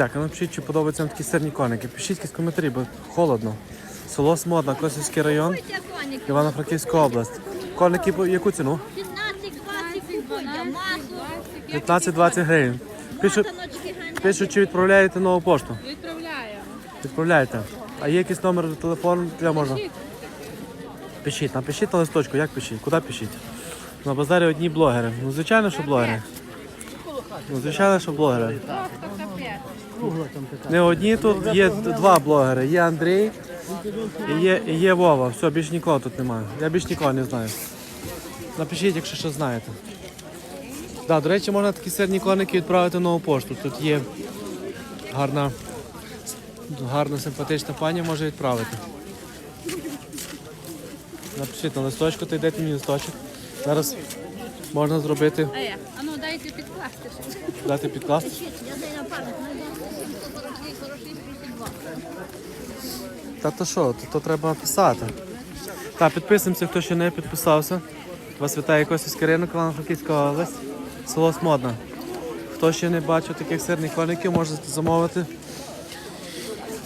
Так, а ну пишіть, чи подобаються вам такі сирні коники. Пишіть якісь коментарі, бо холодно. Село Смодна, Косівський район, Івано-Франківська область. Коники по яку ціну? 15-20 купує, 15-20 гривень. Пишуть, пишуть, чи відправляєте нову пошту. Відправляємо. Відправляйте. А є якийсь номер телефону, де можна? Пишіть, напишіть на листочку, як пишіть, куди пишіть. На базарі одні блогери. Ну, звичайно, що блогери. Ну, звичайно, що блогери. Не одні тут, є два блогери. Є Андрій і є, і є Вова. Все, більш нікого тут немає. Я більш нікого не знаю. Напишіть, якщо що знаєте. Да, до речі, можна такі сирні коники відправити нову пошту. Тут є гарна, гарна симпатична пані може відправити. Напишіть на листочку, то йдете мені листочок. Зараз можна зробити, А я? А ну дайте підкласти дати підкласти. Я знаю на пам'ять, ну, 46, 46, 32. Та то що, то, то треба писати. Та підписуємося, хто ще не підписався. Вас вітає Косівський ринок, Івано-Франківська область, село Смодна. Хто ще не бачив таких сирних коників, можете замовити.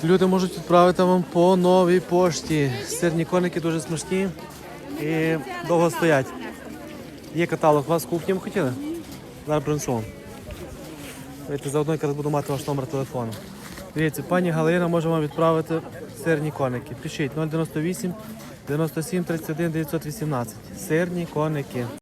Люди можуть відправити вам по новій пошті. Сирні коники дуже смачні і довго стоять. Є каталог, у вас кухні ви хотіли? Зараз принесу. Давайте заодно якраз буду мати ваш номер телефону. Дивіться, пані Галина може вам відправити сирні коники. Пишіть 098 97 31 918. Сирні коники.